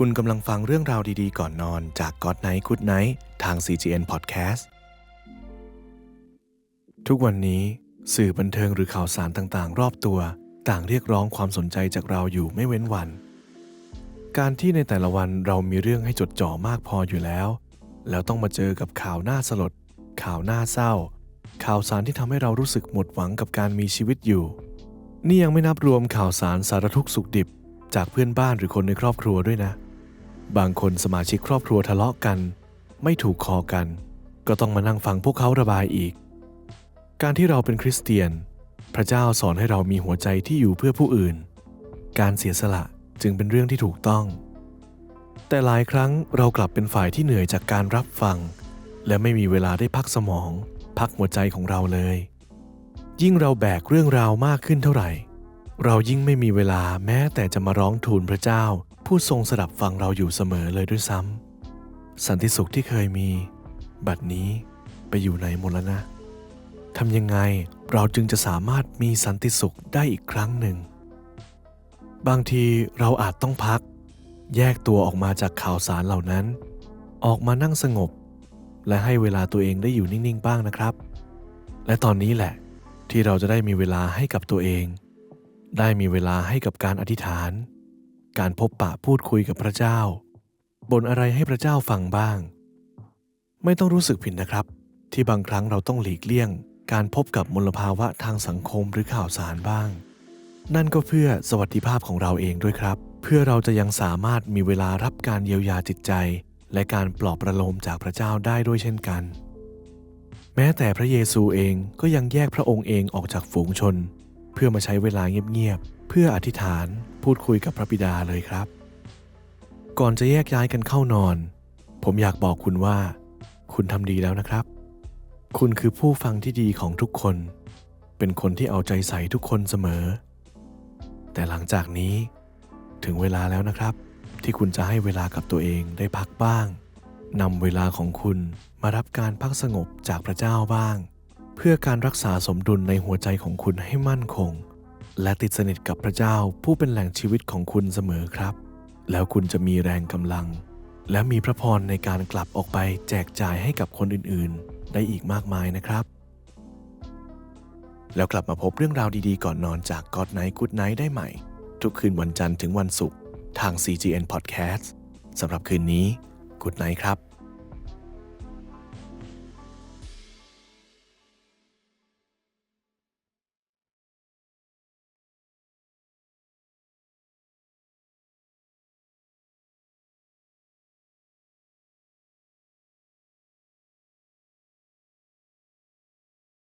คุณกำลังฟังเรื่องราวดีๆ ก่อนนอนจาก God Night Good Night ทาง CGN Podcast ทุกวันนี้สื่อบันเทิงหรือข่าวสารต่างๆ รอบตัว ต่างเรียกร้องความสนใจจากเราอยู่ไม่เว้นวัน การที่ในแต่ละวันเรามีเรื่องให้จดจ่อมากพออยู่แล้ว แล้วต้องมาเจอกับข่าวน่าสลด ข่าวน่าเศร้า ข่าวสารที่ทำให้เรารู้สึกหมดหวังกับการมีชีวิตอยู่ นี่ยังไม่นับรวมข่าวสารสารทุกข์สุขดิบ จากเพื่อนบ้านหรือคนในครอบครัวด้วยนะ บางคนสมาชิกครอบครัวทะเลาะกัน ไม่ถูกคอกัน ก็ต้องมานั่งฟังพวกเขาระบายอีก การที่เราเป็นคริสเตียน พระเจ้าสอนให้เรามีหัวใจที่อยู่เพื่อผู้อื่น การเสียสละจึงเป็นเรื่องที่ถูกต้อง แต่หลายครั้งเรากลับเป็นฝ่ายที่เหนื่อยจากการรับฟัง และไม่มีเวลาได้พักสมอง พักหัวใจของเราเลย ยิ่งเราแบกเรื่องราวมากขึ้นเท่าไหร่ เรายิ่งไม่มีเวลาแม้แต่จะมาร้องทูลพระเจ้า ผู้ทรงสดับฟังเราอยู่เสมอเลยด้วยซ้ำสันติสุขที่เคยมี บัดนี้ไปอยู่ไหนหมดแล้วนะทำยังไงเราจึงจะสามารถมีสันติสุขได้อีกครั้งหนึ่ง บางทีเราอาจต้องพัก แยกตัวออกมาจากข่าวสารเหล่านั้น ออกมานั่งสงบ และให้เวลาตัวเองได้อยู่นิ่งๆบ้างนะครับ และตอนนี้แหละที่เราจะได้มีเวลาให้กับตัวเอง ได้มีเวลาให้กับการอธิษฐาน การพบปะพูดคุยกับพระเจ้าบ่นอะไรให้พระเจ้าฟังบ้าง ไม่ต้องรู้สึกผิดนะครับ ที่บางครั้งเราต้องหลีกเลี่ยง การพบกับมลภาวะทางสังคมหรือข่าวสารบ้าง นั่นก็เพื่อสวัสดิภาพของเราเองด้วยครับ เพื่อเราจะยังสามารถมีเวลารับการเยียวยาจิตใจ และการปลอบประโลมจากพระเจ้าได้ด้วยเช่นกัน แม้แต่พระเยซูเองก็ยังแยกพระองค์เองออกจากฝูงชน เพื่อมาใช้เวลาเงียบๆเพื่ออธิษฐาน พูดคุยกับพระบิดาเลยครับ ก่อนจะแยกย้ายกันเข้านอน ผมอยากบอกคุณว่า คุณทำดีแล้วนะครับ คุณคือผู้ฟังที่ดีของทุกคน เป็นคนที่เอาใจใส่ทุกคนเสมอ แต่หลังจากนี้ ถึงเวลาแล้วนะครับ ที่คุณจะให้เวลากับตัวเองได้พักบ้างนำเวลาของคุณมารับการพักสงบจากพระเจ้าบ้าง เพื่อการรักษาสมดุลในหัวใจของคุณให้มั่นคง และติดสนิทกับพระเจ้าผู้เป็นแหล่งชีวิตของคุณเสมอครับ แล้วคุณจะมีแรงกำลัง และมีพระพรในการกลับออกไปแจกจ่ายให้กับคนอื่นๆ ได้อีกมากมายนะครับ แล้วกลับมาพบเรื่องราวดีๆ ก่อนนอนจาก God Night Good Night ได้ใหม่ ทุกคืนวันจันทร์ถึงวันศุกร์ทาง CGN Podcast สำหรับคืนนี้ Good Night ครับ